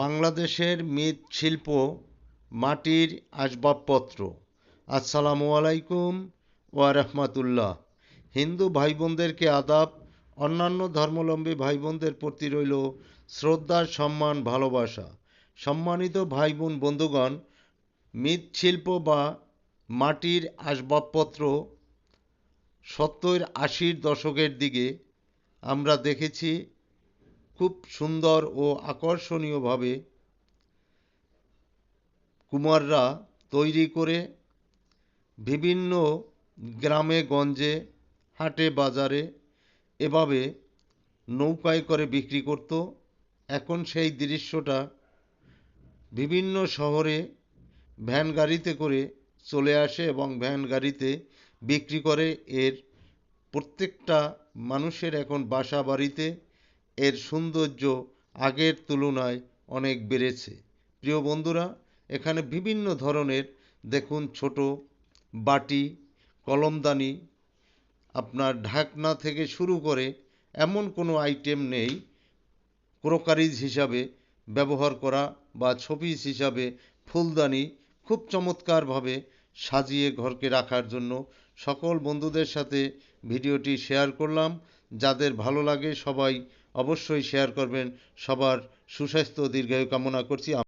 বাংলাদেশের মৃৎশিল্প মাটির আসবাবপত্র। আসসালামু আলাইকুম ওয়া রাহমাতুল্লাহ। হিন্দু ভাই বোনদেরকে আদাব, অন্যান্য ধর্মাবলম্বী ভাই বোনদের প্রতি রইল শ্রদ্ধা সম্মান, ভালোবাসা। সম্মানিত ভাই বোন বন্ধুগণ, মৃৎশিল্প বা মাটির আসবাবপত্র সত্তর আশির দশকের দিকে আমরা দেখেছি খুব সুন্দর ও আকর্ষণীয়ভাবে কুমাররা তৈরি করে বিভিন্ন গ্রামে, গঞ্জে, হাটে, বাজারে এভাবে নৌকায় করে বিক্রি করত। এখন সেই দৃশ্যটা বিভিন্ন শহরে ভ্যান গাড়িতে করে চলে আসে এবং ভ্যান গাড়িতে বিক্রি করে। এর প্রত্যেকটা মানুষের এখন বাসা বাড়িতে এর সৌন্দর্য আগের তুলনায় অনেক বেড়েছে। প্রিয় বন্ধুরা, এখানে বিভিন্ন ধরনের, দেখুন ছোট বাটি, কলমদানি, আপনার ঢাকনা থেকে শুরু করে এমন কোনো আইটেম নেই, ক্রোকারিজ হিসাবে ব্যবহার করা বা ছপিস হিসাবে ফুলদানি খুব চমৎকারভাবে সাজিয়ে ঘরকে রাখার জন্য সকল বন্ধুদের সাথে ভিডিওটি শেয়ার করলাম। যাদের ভালো লাগে সবাই অবশ্যই শেয়ার করবেন। সবার সুস্বাস্থ্য দীর্ঘায়ু কামনা করছি।